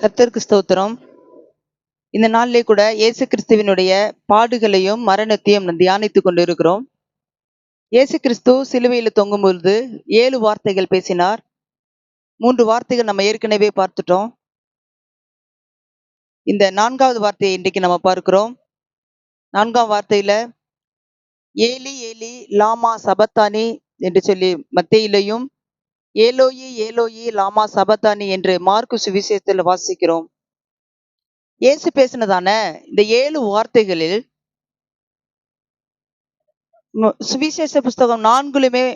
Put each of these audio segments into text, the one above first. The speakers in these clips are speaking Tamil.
கர்த்தருக்கு ஸ்தோத்திரம். இந்த நாளிலே கூட இயேசு கிறிஸ்துவினுடைய பாடுகளையும் மரணத்தையும் நாம் தியானித்துக் கொண்டிருக்கிறோம். இயேசு கிறிஸ்து சிலுவையில் தொங்கும் பொழுது ஏழு வார்த்தைகள் பேசினார். மூன்று வார்த்தைகள் நம்ம ஏற்கனவே பார்த்துட்டோம். இந்த நான்காவது வார்த்தையை இன்றைக்கு நம்ம பார்க்கிறோம். நான்காம் வார்த்தையில ஏலி ஏலி லாமா சபத்தானி என்று சொல்லி மத்தியிலையும் ஏலோயி ஏலோயி லாமா சபத்தானி என்று மார்க்கு சுவிசேஷத்தில் வாசிக்கிறோம். இயேசு பேசினதான இந்த ஏழு வார்த்தைகளில் சுவிசேஷ புஸ்தகம் நான்குலுமே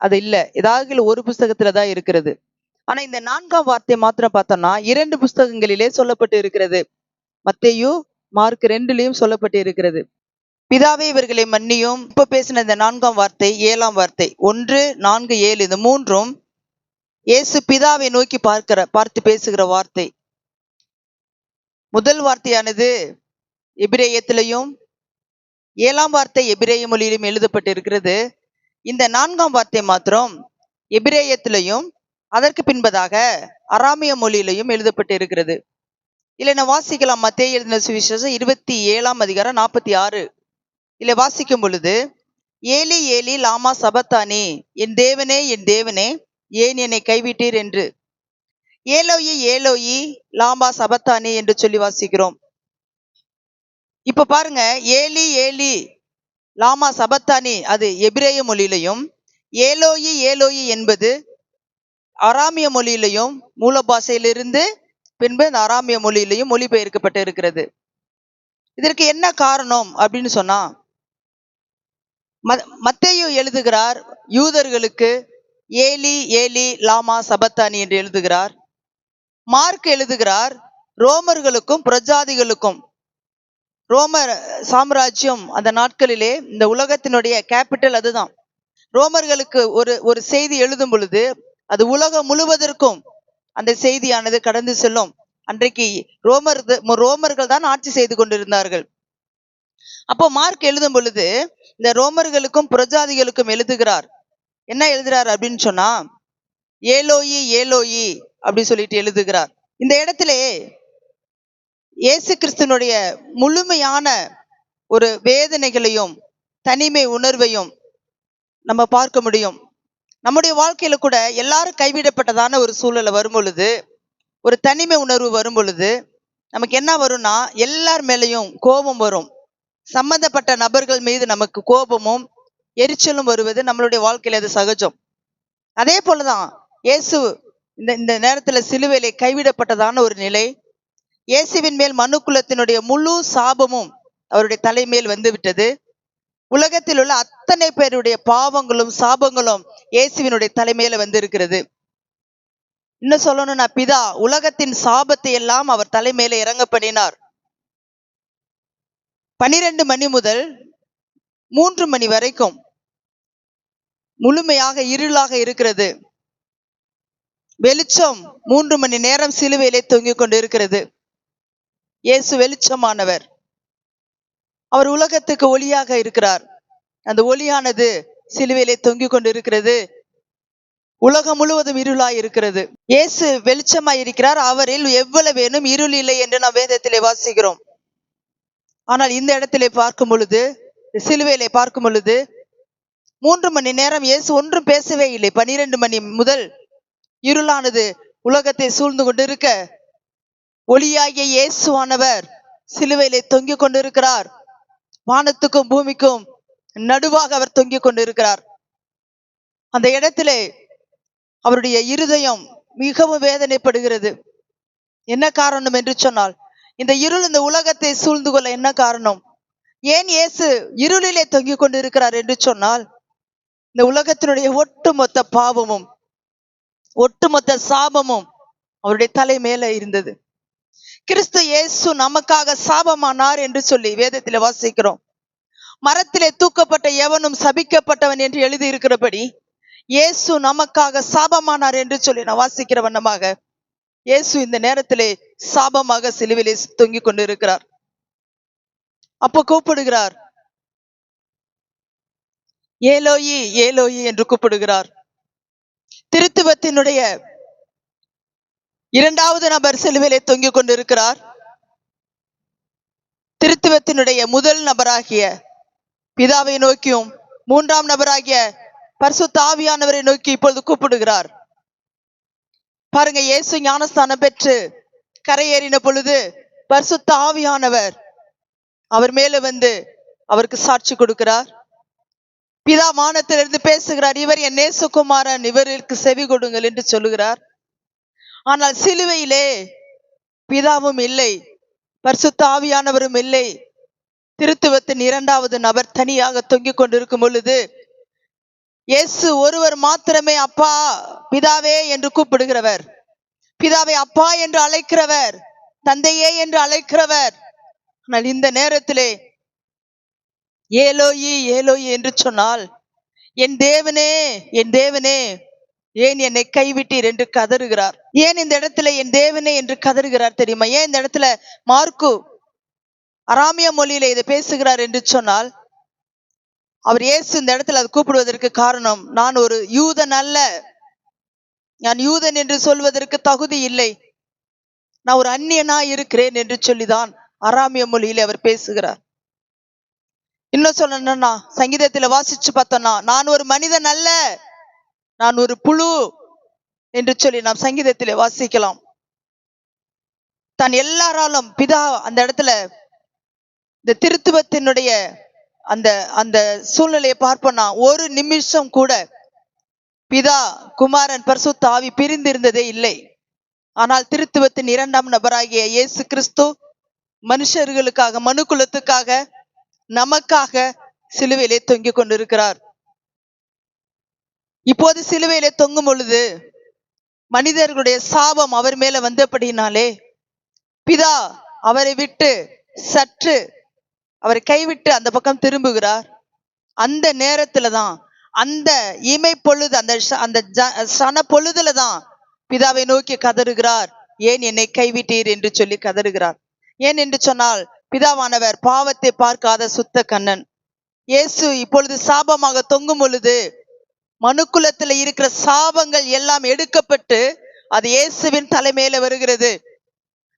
அது இல்லை. ஏதாவது ஒரு புஸ்தகத்துல தான் இருக்கிறது. ஆனா இந்த நான்காம் வார்த்தை மாத்திரம் பார்த்தோம்னா இரண்டு புஸ்தகங்களிலே சொல்லப்பட்டு இருக்கிறது. மத்தையும் மார்க் ரெண்டுலயும் சொல்லப்பட்டு இருக்கிறது. பிதாவே இவர்களை மன்னியும். இப்ப பேசின இந்த நான்காம் வார்த்தை ஏழாம் வார்த்தை ஒன்று நான்கு ஏழு இந்த மூன்றும் இயேசு பிதாவை நோக்கி பார்க்கிற பார்த்து பேசுகிற வார்த்தை. முதல் வார்த்தையானது எபிரேயத்திலையும் ஏழாம் வார்த்தை எபிரேய மொழியிலும் எழுதப்பட்டிருக்கிறது. இந்த நான்காம் வார்த்தை மாத்திரம் எபிரேயத்திலையும் அதற்கு பின்பதாக அராமிய மொழியிலையும் எழுதப்பட்டிருக்கிறது. இல்லை நான் வாசிக்கலாம். மத்திய எழுதின சுவிசேஷம் இருபத்தி ஏழாம் அதிகாரம் நாற்பத்தி ஆறு. இல்லை வாசிக்கும் பொழுது ஏலி ஏலி லாமா சபத்தானி என் தேவனே என் தேவனே ஏன் என்னை கைவிட்டீர் என்று? ஏலோயி ஏலோயி லாமா சபத்தானி என்று சொல்லி வாசிக்கிறோம். இப்ப பாருங்க ஏலி ஏலி லாமா சபத்தானி அது எபிரேய மொழியிலையும் ஏலோயி ஏலோயி என்பது அராமிய மொழியிலையும் மூல பாஷையிலிருந்து பின்பு இந்த அராமிய மொழியிலையும் மொழிபெயர்க்கப்பட்டு இருக்கிறது. இதற்கு என்ன காரணம் அப்படின்னு சொன்னா ம- எழுதுகிறார் யூதர்களுக்கு ஏலி ஏலி லாமா சபத்தானி என்று எழுதுகிறார். மார்க் எழுதுகிறார் ரோமர்களுக்கும் பிரஜாதிகளுக்கும் ரோமர் சாம்ராஜ்யம் அந்த நாட்களிலே இந்த உலகத்தினுடைய கேபிட்டல் அதுதான். ரோமர்களுக்கு ஒரு ஒரு செய்தி எழுதும் பொழுது அது உலகம் முழுவதற்கும் அந்த செய்தியானது கடந்து செல்லும். அன்றைக்கு ரோமர் ரோமர்கள் தான் ஆட்சி செய்து கொண்டிருந்தார்கள். அப்போ மார்க் எழுதும் பொழுது இந்த ரோமர்களுக்கும் பிரஜாதிகளுக்கும் எழுதுகிறார் என்ன எழுதுறாரு அப்படின்னு சொன்னா ஏலோயி ஏலோயி அப்படின்னு சொல்லிட்டு எழுதுகிறார். இந்த இடத்திலே இயேசு கிறிஸ்துனுடைய முழுமையான ஒரு வேதனைகளையும் தனிமை உணர்வையும் நம்ம பார்க்க முடியும். நம்முடைய வாழ்க்கையில கூட எல்லாரும் கைவிடப்பட்டதான ஒரு சூழலை வரும் பொழுது ஒரு தனிமை உணர்வு வரும் பொழுது நமக்கு என்ன வரும்னா எல்லார் மேலேயும் கோபம் வரும். சம்பந்தப்பட்ட நபர்கள் மீது நமக்கு கோபமும் எரிச்சலும் வருவது நம்மளுடைய வாழ்க்கையில அது சகஜம். அதே போலதான் இயேசு இந்த இந்த நேரத்துல சிலுவையிலே கைவிடப்பட்டதான ஒரு நிலை. இயேசுவின் மேல் மனுக்குலத்தினுடைய முழு சாபமும் அவருடைய தலைமேல் வந்து விட்டது உலகத்தில் உள்ள அத்தனை பேருடைய பாவங்களும் சாபங்களும் இயேசுவினுடைய தலைமையில வந்து இருக்கிறது இன்னும் சொல்லணும்னா பிதா உலகத்தின் சாபத்தை எல்லாம் அவர் தலைமையில இறங்க பண்ணினார் பனிரெண்டு மணி முதல் மூன்று மணி வரைக்கும் முழுமையாக இருளாக இருக்கிறது. வெளிச்சம் மூன்று மணி நேரம் சிலுவையிலே தொங்கிக் கொண்டு இருக்கிறது இயேசு வெளிச்சமானவர். அவர் உலகத்துக்கு ஒளியாக இருக்கிறார். அந்த ஒளியானது சிலுவையிலே தொங்கிக் கொண்டிருக்கிறது. உலகம் முழுவதும் இருளாய் இருக்கிறது. இயேசு வெளிச்சமாய் இருக்கிறார். அவரில் எவ்வளவு வேணும் இருள் இல்லை என்று நாம் வேதத்திலே வாசிக்கிறோம். ஆனால் இந்த இடத்திலே பார்க்கும் பொழுது சிலுவையிலே பார்க்கும் பொழுது மூன்று மணி நேரம் இயேசு ஒன்றும் பேசவே இல்லை. பனிரெண்டு மணி முதல் இருளானது உலகத்தை சூழ்ந்து கொண்டிருக்க ஒளியாகிய இயேசுவானவர் சிலுவையிலே தொங்கிக் கொண்டிருக்கிறார். வானத்துக்கும் பூமிக்கும் நடுவாக அவர் தொங்கிக் கொண்டிருக்கிறார். அந்த இடத்திலே அவருடைய இருதயம் மிகவும் வேதனைப்படுகிறது. என்ன காரணம் என்று சொன்னால் இந்த இருள் இந்த உலகத்தை சூழ்ந்து கொள்ள என்ன காரணம்? ஏன் இயேசு இருளிலே தொங்கிக் கொண்டிருக்கிறார் என்று சொன்னால் இந்த உலகத்தினுடைய ஒட்டுமொத்த பாவமும் ஒட்டுமொத்த சாபமும் அவருடைய தலை மேல இருந்தது. கிறிஸ்து இயேசு நமக்காக சாபமானார் என்று சொல்லி வேதத்தில் வாசிக்கிறோம். மரத்திலே தூக்கப்பட்ட எவனும் சபிக்கப்பட்டவன் என்று எழுதி இருக்கிறபடி இயேசு நமக்காக சாபமானார் என்று சொல்லி நான் வாசிக்கிற வண்ணமாக இயேசு இந்த நேரத்திலே சாபமாக சிலுவிலே தொங்கிக் கொண்டிருக்கிறார். அப்போ கூப்பிடுகிறார் ஏலோயி ஏலோயி என்று கூப்பிடுகிறார். திருத்துவத்தினுடைய இரண்டாவது நபர் சிலுவையிலே தொங்கிக் கொண்டிருக்கிறார். திருத்துவத்தினுடைய முதல் நபராகிய பிதாவை நோக்கியும் மூன்றாம் நபராகிய பரிசு தாவியானவரை நோக்கி இப்பொழுது கூப்பிடுகிறார். பாருங்க இயேசு ஞானஸ்தானம் பெற்று கரையேறின பொழுது பரிசு தாவியானவர் அவர் மேல வந்து அவருக்கு சாட்சி கொடுக்கிறார். பிதா வானத்திலிருந்து பேசுகிறார் இவர் என் நேசுகுமாரன் இவருக்கு செவி கொடுங்கள் என்று சொல்லுகிறார். ஆனால் சிலுவையிலே பிதாவும் இல்லை பரிசுத்த ஆவியானவரும் இல்லை. திருத்துவத்தின் இரண்டாவது நபர் தனியாக தொங்கிக் கொண்டிருக்கும் பொழுது இயேசு ஒருவர் மாத்திரமே அப்பா பிதாவே என்று கூப்பிடுகிறவர். பிதாவை அப்பா என்று அழைக்கிறவர் தந்தையே என்று அழைக்கிறவர். ஆனால் இந்த நேரத்திலே ஏலோயி ஏலோயி என்று சொன்னால் என் தேவனே என் தேவனே ஏன் என்னை கைவிட்டீர் என்று கதறுகிறார்? ஏன் இந்த இடத்துல என் தேவனே என்று கதறுகிறார் தெரியுமா? ஏன் இந்த இடத்துல மார்க்கு அராமிய மொழியில இதை பேசுகிறார் என்று சொன்னால் அவர் இயேசு இந்த இடத்துல அதை கூப்பிடுவதற்கு காரணம் நான் ஒரு யூதன் அல்ல. நான் யூதன் என்று சொல்வதற்கு தகுதி இல்லை. நான் ஒரு அந்நியனா இருக்கிறேன் என்று சொல்லிதான் அராமிய மொழியில அவர் பேசுகிறார். இன்னும் சொல்லணும்னா சங்கீதத்துல வாசிச்சு பார்த்தோம்னா நான் ஒரு மனிதன் அல்ல நான் ஒரு புழு என்று சொல்லி நாம் சங்கீதத்திலே வாசிக்கலாம். தான் எல்லாராலும் பிதா அந்த இடத்துல இந்த திருத்துவத்தினுடைய அந்த அந்த சூழ்நிலையை பார்ப்போம்னா ஒரு நிமிஷம் கூட பிதா குமாரன் பரிசுத்த ஆவி பிரிந்திருந்ததே இல்லை. ஆனால் திருத்துவத்தின் இரண்டாம் நபராகிய இயேசு கிறிஸ்து மனுஷர்களுக்காக மனுக்குலத்துக்காக நமக்காக சிலுவையிலே தொங்கிக் கொண்டிருக்கிறார். இப்போது சிலுவையிலே தொங்கும் பொழுது மனிதர்களுடைய சாபம் அவர் மேல வந்தபடினாலே பிதா அவரை விட்டு சற்று அவரை கைவிட்டு அந்த பக்கம் திரும்புகிறார். அந்த நேரத்துல தான் அந்த இமை பொழுது அந்த ச- அந்த ஜ- சன பொழுதுல தான் பிதாவை நோக்கி கதறுகிறார். ஏன் என்னை கைவிட்டீர் என்று சொல்லி கதறுகிறார். ஏன் என்று சொன்னால் பிதாவானவர் பாவத்தை பார்க்காத சுத்த கண்ணன். இயேசு இப்பொழுது சாபமாக தொங்கும் பொழுது மனுக்குலத்துல இருக்கிற சாபங்கள் எல்லாம் எடுக்கப்பட்டு அது இயேசுவின் தலைமையில வருகிறது.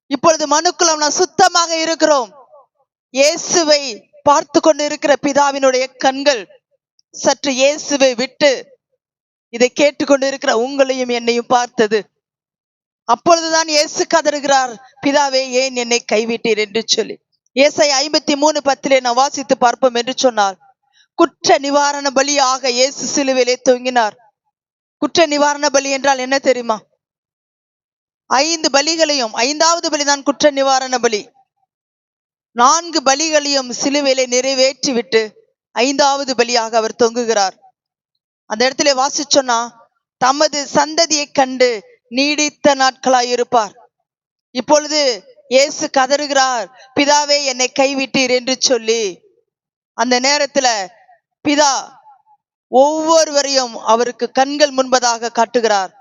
இப்பொழுது மனுக்குலம் நாம் சுத்தமாக இருக்கிறோம். இயேசுவை பார்த்து கொண்டு இருக்கிற பிதாவினுடைய கண்கள் சற்று இயேசுவை விட்டு இதை கேட்டுக்கொண்டு இருக்கிற உங்களையும் என்னையும் பார்த்தது. அப்பொழுதுதான் இயேசு கதறுகிறார் பிதாவே ஏன் என்னை கைவிட்டீர்? என்று சொல்லி. ஏசை ஐம்பத்தி மூணு பத்திலே நான் வாசித்து பார்ப்போம் என்று சொன்னார். குற்ற நிவாரண பலியாக இயேசு சிலுவையிலே தொங்கினார். குற்ற நிவாரண பலி என்றால் என்ன தெரியுமா? ஐந்து பலிகளையும் ஐந்தாவது பலிதான் குற்ற நிவாரண பலி. நான்கு பலிகளையும் சிலுவையிலே நிறைவேற்றிவிட்டு ஐந்தாவது பலியாக அவர் தொங்குகிறார். அந்த இடத்துல வாசிச்சோன்னா தமது சந்ததியை கண்டு நீடித்த நாட்களாய் இருப்பார் இப்பொழுது இயேசு கதறுகிறார் பிதாவே என்னை கைவிட்டீர் என்று சொல்லி. அந்த நேரத்துல பிதா ஒவ்வொருவரையும் அவருக்கு கண்கள் முன்பதாக காட்டுகிறார்.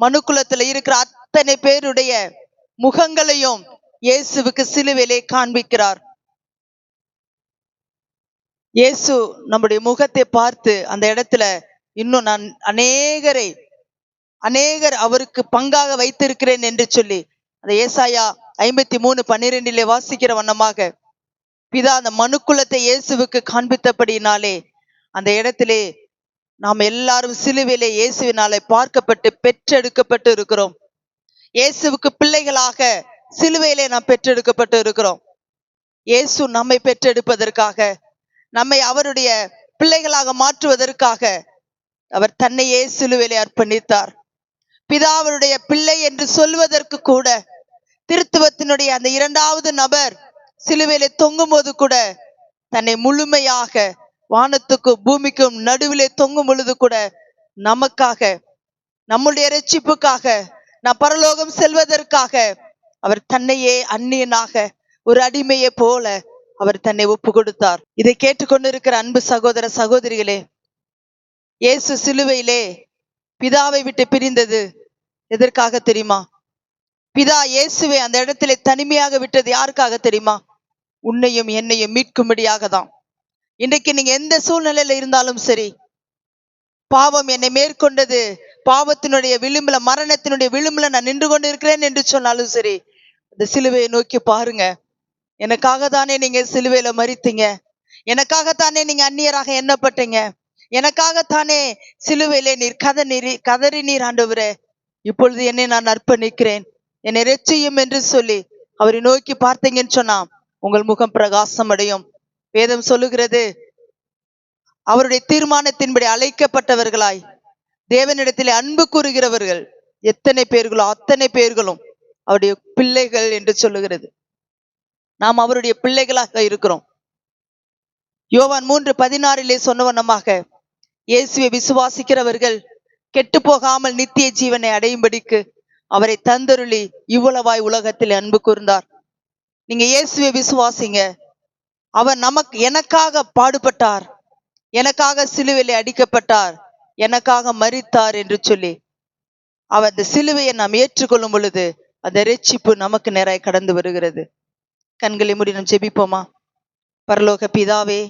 மனுக்குலத்துல இருக்கிற அத்தனை பேருடைய முகங்களையும் இயேசுவுக்கு சிலுவையிலே காண்பிக்கிறார். இயேசு நம்முடைய முகத்தை பார்த்து அந்த இடத்துல இன்னும் நான் அநேகரை அநேகர் அவருக்கு பங்காக வைத்திருக்கிறேன் என்று சொல்லி அந்த ஏசாயா ஐம்பத்தி மூணு பன்னிரெண்டிலே வாசிக்கிற வண்ணமாக பிதா அந்த மனுக்குலத்தை இயேசுவுக்கு காண்பித்தபடினாலே அந்த இடத்திலே நாம் எல்லாரும் சிலுவிலே இயேசுவினாலே பார்க்கப்பட்டு பெற்றெடுக்கப்பட்டு இருக்கிறோம். இயேசுவுக்கு பிள்ளைகளாக சிலுவையிலே நாம் பெற்றெடுக்கப்பட்டு இருக்கிறோம். இயேசு நம்மை பெற்றெடுப்பதற்காக நம்மை அவருடைய பிள்ளைகளாக மாற்றுவதற்காக அவர் தன்னையே சிலுவையிலே அர்ப்பணித்தார். பிதாவருடைய பிள்ளை என்று சொல்வதற்கு கூட திருத்துவத்தினுடைய அந்த இரண்டாவது நபர் சிலுவையிலே தொங்கும்போது கூட தன்னை முழுமையாக வானத்துக்கும் பூமிக்கும் நடுவிலே தொங்கும் பொழுது கூட நமக்காக நம்முடைய ரட்சிப்புக்காக நாம் பரலோகம் செல்வதற்காக அவர் தன்னையே அந்நியனாக ஒரு அடிமையை போல அவர் தன்னை ஒப்பு கொடுத்தார் இதை கேட்டுக்கொண்டிருக்கிற அன்பு சகோதர சகோதரிகளே இயேசு சிலுவையிலே பிதாவை விட்டு பிரிந்தது எதற்காக தெரியுமா? பிதா இயேசுவை அந்த இடத்திலே தனிமையாக விட்டது யாருக்காக தெரியுமா? உன்னையும் என்னையும் மீட்கும்படியாக தான் இன்றைக்கு நீங்க எந்த சூழ்நிலையில இருந்தாலும் சரி பாவம் என்னை மேற்கொண்டது பாவத்தினுடைய விளிம்புல மரணத்தினுடைய விளிம்புல நான் நின்று கொண்டு இருக்கிறேன் என்று சொன்னாலும் சரி அந்த சிலுவையை நோக்கி பாருங்க. எனக்காக தானே நீங்க சிலுவையில மறித்தீங்க எனக்காகத்தானே நீங்க அந்நியராக எண்ணப்பட்டீங்க? எனக்காகத்தானே சிலுவையிலே நீர் கதநீர் கதறி நீர் ஆண்டவரே இப்பொழுது என்னை நான் அர்ப்பணிக்கிறேன். என்னை ரெச்சையும் என்று சொல்லி அவரை நோக்கி பார்த்தீங்கன்னு சொன்னா உங்கள் முகம் பிரகாசம் அடையும். வேதம் சொல்லுகிறது அவருடைய தீர்மானத்தின்படி அழைக்கப்பட்டவர்களாய் தேவனிடத்திலே அன்பு கூறுகிறவர்கள் எத்தனை பேர்களோ அத்தனை பேர்களும் அவருடைய பிள்ளைகள் என்று சொல்லுகிறது. நாம் அவருடைய பிள்ளைகளாக இருக்கிறோம். யோவான் மூன்று பதினாறிலே சொன்னவண்ணமாக இயேசுவை விசுவாசிக்கிறவர்கள் கெட்டு போகாமல் நித்திய ஜீவனை அடையும்படிக்கு அவரை தந்தருளி இவ்வளவாய் உலகத்தில் அன்பு கூர்ந்தார். நீங்க இயேசுவை விசுவாசிங்க. அவர் நமக்கு எனக்காக பாடுபட்டார். எனக்காக சிலுவையிலே அடிக்கப்பட்டார். எனக்காக மறித்தார் என்று சொல்லி. அவர் அந்த சிலுவையை நாம் ஏற்றுக்கொள்ளும் பொழுது அந்த ரட்சிப்பு நமக்கு நிறைய கடந்து வருகிறது. கண்களை முடி நாம் ஜெபிப்போமா? பரலோக பிதாவே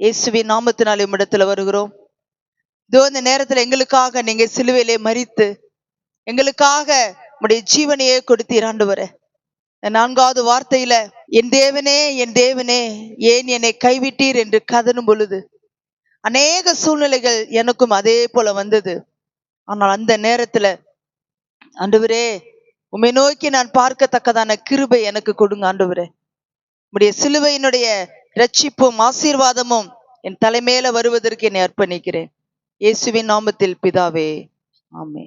இயேசுவின் நாமத்தினாலே இடத்துல வருகிறோம். இதோ இந்த நேரத்துல எங்களுக்காக நீங்க சிலுவையிலே மறித்து எங்களுக்காக உடைய ஜீவனையே கொடுத்தீர் ஆண்டவரே. நான்காவது வார்த்தையில என் தேவனே என் தேவனே ஏன் என்னை கைவிட்டீர்? என்று கதனும் பொழுது அநேக சூழ்நிலைகள் எனக்கும் அதே போல வந்தது. ஆனால் அந்த நேரத்துல ஆண்டவரே உம்மை நோக்கி நான் பார்க்கத்தக்கதான கிருபை எனக்கு கொடுங்க ஆண்டவரே. உடைய சிலுவையினுடைய ரட்சிப்பும் ஆசீர்வாதமும் என் தலைமையில வருவதற்கு என்னை அர்ப்பணிக்கிறேன். இயேசுவின் நாமத்தில் பிதாவே ஆமே